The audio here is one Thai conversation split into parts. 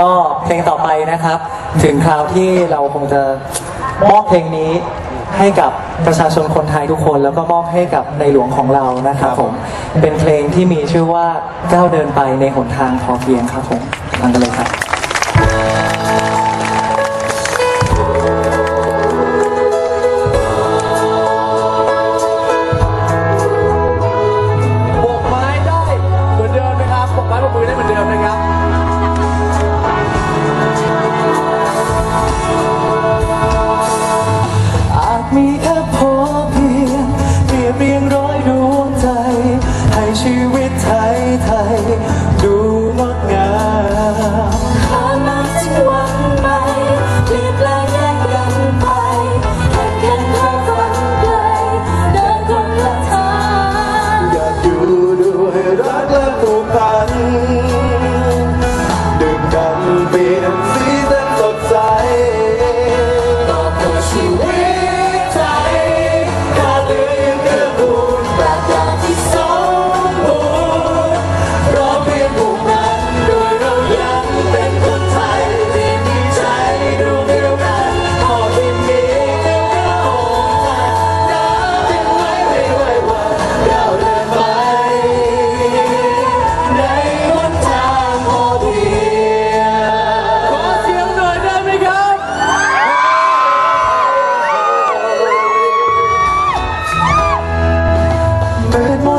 ก็เพลงต่อไปนะครับ ถึงคราวที่เราคงจะมอบเพลงนี้ให้กับประชาชนคนไทยทุกคน แล้วก็มอบให้กับในหลวงของเรานะครับผมเป็นเพลงที่มีชื่อว่าก้าวเดินไปในหนทางพอเพียงครับผมฟังกันเลยครับ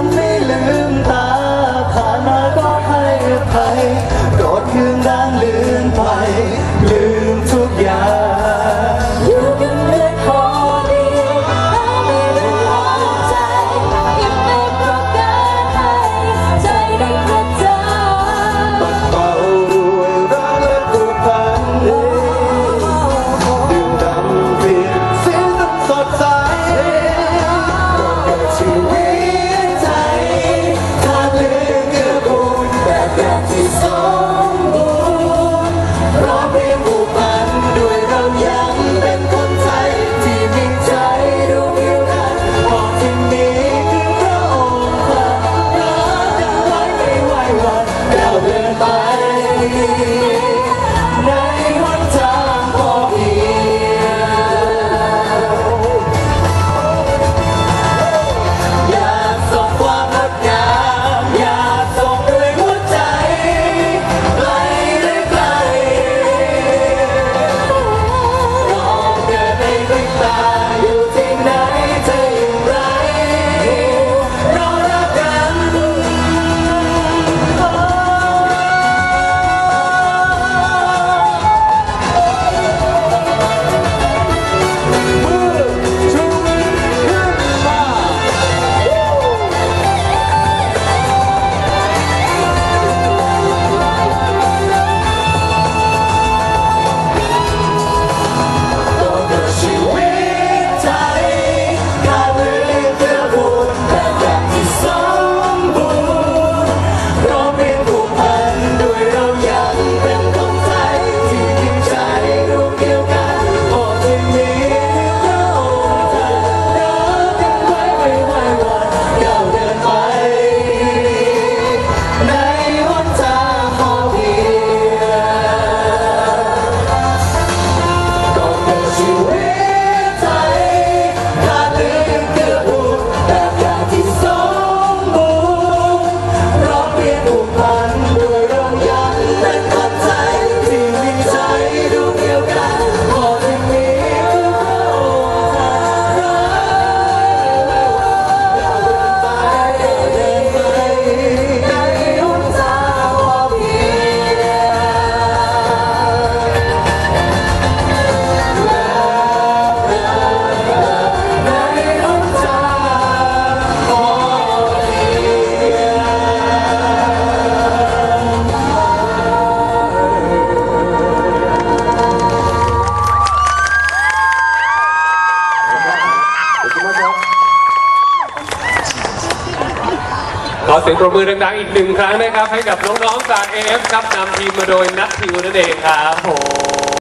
นไม่ลืมตาผ่านมาก็ให้อภัยกรธเคืองดังลืมไปลื ขอเสียงปรบมือดังๆอีกหนึ่งครั้งนะครับ ให้กับน้องๆจากเอฟครับนำทีมมาโดยนัททิวนั่นเองครับผม